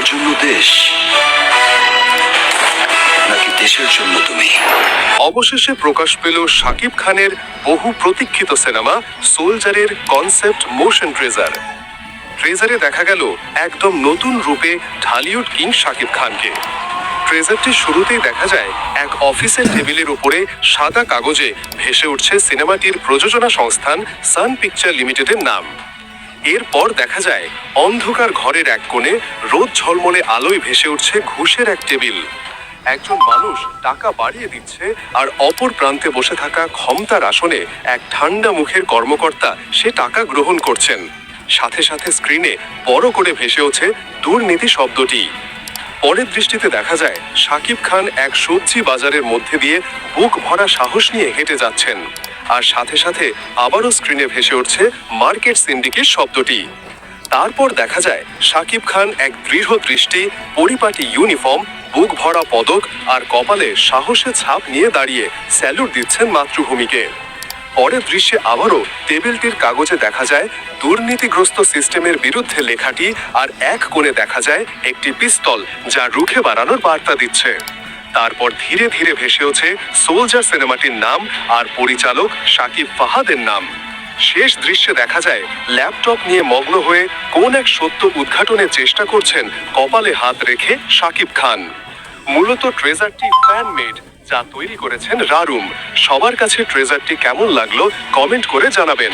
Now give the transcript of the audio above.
তোমার জন্য দেশ, নাকি দেশের জন্য তুমি? অবশেষে প্রকাশ পেল শাকিব খানের বহু প্রতীক্ষিত সিনেমা, সোলজারের কনসেপ্ট মোশন ট্রেজার। ট্রেজারে দেখা গেল একদম নতুন রূপে ঢালিউড কিং শাকিব খানকে। ট্রেজারটির শুরুতেই দেখা যায় এক অফিসের টেবিলের উপরে সাদা কাগজে ভেসে উঠছে সিনেমাটির প্রযোজনা সংস্থান সান পিকচার লিমিটেডের নাম। এরপর দেখা যায়, অন্ধকার ঘরের এক কোণে রোদ ঝলমলে আলোয় ভেসে উঠছে ঘুষের এক টেবিল। একজন মানুষ টাকা বাড়িয়ে দিচ্ছে আর অপর প্রান্তে বসে থাকা ক্ষমতার আসনে এক ঠান্ডা মুখের কর্মকর্তা সে টাকা গ্রহণ করছেন। সাথে সাথে স্ক্রিনে বড় করে ভেসে ওঠে দুর্নীতি শব্দটি। পরের দৃষ্টিতে দেখা যায় শাকিব খান এক সবজি বাজারের মধ্যে দিয়ে বুক ভরা সাহস নিয়ে হেঁটে যাচ্ছেন। আর সাথে সাথে আবারও স্ক্রিনে ভেসে উঠছে মার্কেট সিন্ডিকেট শব্দটি। তারপর দেখা যায় শাকিব খান এক দৃঢ় দৃষ্টি, পরিপাটি ইউনিফর্ম, বুক ভরা পদক আর কপালে সাহসে ছাপ নিয়ে দাঁড়িয়ে স্যালুট দিচ্ছেন মাতৃভূমিকে। পরের দৃশ্যে আবারও টেবিলটির কাগজে দেখা যায় দুর্নীতিগ্রস্ত সিস্টেমের বিরুদ্ধে লেখাটি আর এক কোণে দেখা যায় একটি পিস্তল যা রুখে বাড়ানোর বার্তা দিচ্ছে। তারপর ধীরে ধীরে ভেসে ওঠে সোলজার সিনেমাটির নাম আর পরিচালক শাকিব ফাহাদের নাম। শেষ দৃশ্যে দেখা যায় ল্যাপটপ নিয়ে মগ্ন হয়ে কোন এক সত্য উদ্ঘাটনের চেষ্টা করছেন কপালে হাত রেখে শাকিব খান। মূলত ট্রেজারটি ফ্যান মেড যা তৈরি করেছেন রারুম। সবার কাছে ট্রেজারটি কেমন লাগল, কমেন্ট করে জানাবেন।